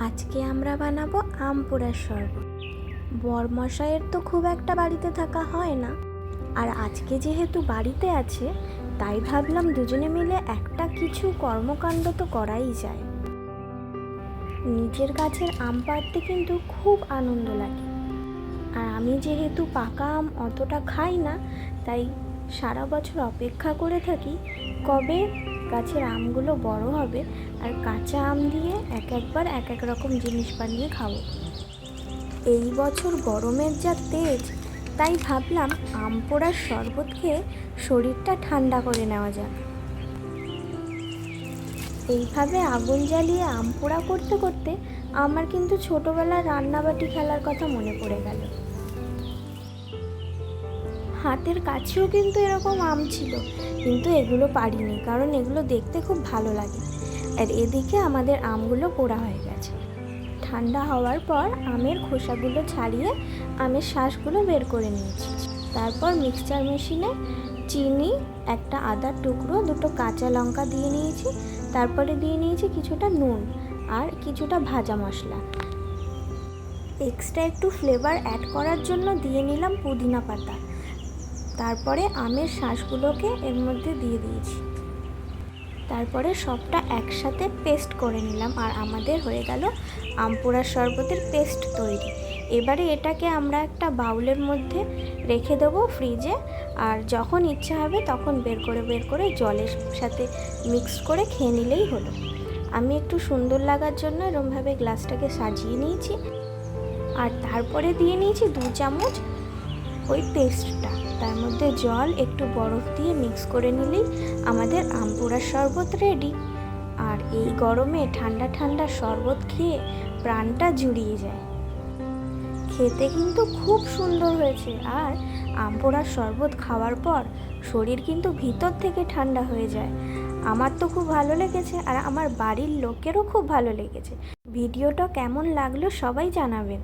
আজকে আমরা বানাবো আম পোড়ার শরবত। বরমশাইয়ের তো খুব একটা বাড়িতে থাকা হয় না। আর আজকে যেহেতু বাড়িতে আছে, তাই ভাবলাম দুজনে মিলে একটা কিছু কর্মকাণ্ড তো করাই যায়। নিজের গাছের আম পাড়তে কিন্তু খুব আনন্দ লাগে। আর আমি যেহেতু পাকা আম অতটা খাই না, তাই সারা বছর অপেক্ষা করে থাকি কবে গাছের আমগুলো বড় হবে আর কাঁচা আম দিয়ে এক একবার এক এক রকম জিনিস বানিয়ে খাব। এই বছর গরমের যা তেজ, তাই ভাবলাম আম পোড়ার শরবত খেয়ে শরীরটা ঠান্ডা করে নেওয়া যাক। এইভাবে আগুন জ্বালিয়ে আম পোড়া করতে করতে আমার কিন্তু ছোটোবেলার রান্নাবাটি খেলার কথা মনে পড়ে গেল। হাতের কাছেও কিন্তু এরকম আম ছিল, কিন্তু এগুলো পারিনি, কারণ এগুলো দেখতে খুব ভালো লাগে। আর এদিকে আমাদের আমগুলো পোড়া হয়ে গেছে। ঠান্ডা হওয়ার পর আমের খোসাগুলো ছাড়িয়ে আমের শ্বাসগুলো বের করে নিয়েছি। তারপর মিক্সচার মেশিনে চিনি, একটা আদার টুকরো, দুটো কাঁচা লঙ্কা দিয়ে নিয়েছি, তারপরে দিয়ে নিয়েছি কিছুটা নুন আর কিছুটা ভাজা মশলা। এক্সট্রা একটু ফ্লেভার অ্যাড করার জন্য দিয়ে নিলাম পুদিনা পাতা। তারপরে আমের শাঁসগুলোকে এর মধ্যে দিয়ে দিয়েছি। তারপরে সবটা একসাথে পেস্ট করে নিলাম আর আমাদের হয়ে গেল আমপুরার শরবতের পেস্ট তৈরি। এবারে এটাকে আমরা একটা বাউলের মধ্যে রেখে দেবো ফ্রিজে আর যখন ইচ্ছা হবে তখন বের করে বের করে জলের সাথে মিক্স করে খেয়ে নিলেই হলো। আমি একটু সুন্দর লাগার জন্য এরমভাবে গ্লাসটাকে সাজিয়ে নিয়েছি। আর তারপরে দিয়ে নিয়েছি দু চামচ ওই পেস্টটা তার মধ্যে জল একটু বরফ দিয়ে মিক্স করে নিলেই আমাদের আম পোড়ার শরবত রেডি আর এই গরমে ঠান্ডা ঠান্ডা শরবত খেয়ে প্রাণটা জুড়িয়ে যায়। খেতে কিন্তু খুব সুন্দর হয়েছে। আর আম পোড়ার শরবত খাওয়ার পর শরীর কিন্তু ভিতর থেকে ঠান্ডা হয়ে যায়। আমার তো খুব ভালো লেগেছে আর আমার বাড়ির লোকেরও খুব ভালো লেগেছে। ভিডিওটা কেমন লাগল সবাই জানাবেন।